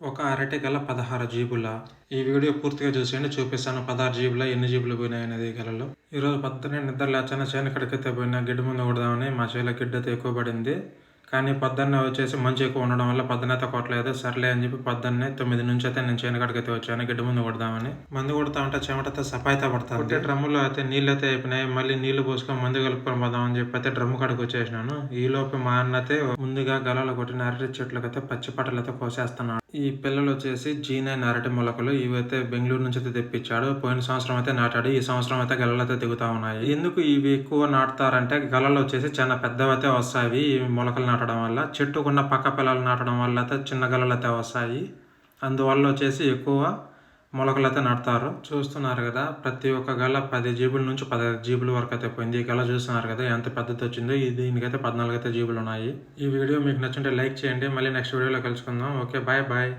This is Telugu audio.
ఒక అరటి గల పదహారు జీబుల. ఈ వీడియో పూర్తిగా చూసేయండి. చూపిస్తాను పదహారు జీబుల ఎన్ని జీబులు పోయినాయి అనేది గలలో. ఈరోజు పొద్దున్నే నిద్ర లేచాను చేను కడికైతే పోయినా గిడ్డు ముందు కొడదామని మా చేలో గిడ్డ అయితే ఎక్కువ పడింది. కానీ పొద్దున్నే వచ్చేసి మంచు ఎక్కువ ఉండడం వల్ల పొద్దునైతే కొట్టలేదు. సర్లే అని చెప్పి పొద్దున్నే తొమ్మిది నుంచి అయితే నేను చేను కడికైతే వచ్చాను గిడ్డ ముందు కొడదామని. మందు కొడతా ఉంటే చెమటతో సఫాయితా పడతాను కొట్టే డ్రమ్ములో అయితే నీళ్ళు అయితే అయిపోయినాయి. మళ్ళీ నీళ్ళు పోసుకొని మందు కలుపుకొని పోదాం అని చెప్పి అయితే డ్రమ్ము కడుకు వచ్చేసినాను. ఈ లోపు మా అన్న అయితే ముందుగా గలలో కొట్టిన అరటి చెట్లకైతే పచ్చి పట్టలు అయితే కోసేస్తున్నాడు. ఈ పిల్లలు వచ్చేసి జీ నైన్ అరటి మొలకలు ఇవైతే బెంగళూరు నుంచి అయితే తెప్పించాడు. పోయిన సంవత్సరం అయితే నాటాడు. ఈ సంవత్సరం అయితే గలలు అయితే దిగుతా ఉన్నాయి. ఎందుకు ఇవి ఎక్కువ నాటుతారంటే గలలు వచ్చేసి చాలా పెద్దవైతే వస్తాయి ఈ మొలకలు నాటడం వల్ల. చెట్టుకున్న పక్క పిల్లలు నాటడం వల్ల అయితే చిన్న గలలు అయితే వస్తాయి. అందువల్ల వచ్చేసి ఎక్కువ మొలకలు అయితే నాటుతారు చూస్తున్నారు కదా ప్రతి ఒక్క గల పది జీబుల నుంచి పదహైదు జీబుల వరకు అయితే పోయింది. ఈ గల చూస్తున్నారు కదా ఎంత పెద్దది వచ్చిందో దీనికైతే పద్నాలుగు అయితే జీబులు ఉన్నాయి ఈ వీడియో మీకు నచ్చుంటే లైక్ చేయండి. మళ్ళీ నెక్స్ట్ వీడియోలో కలుసుకుందాం. Okay bye bye.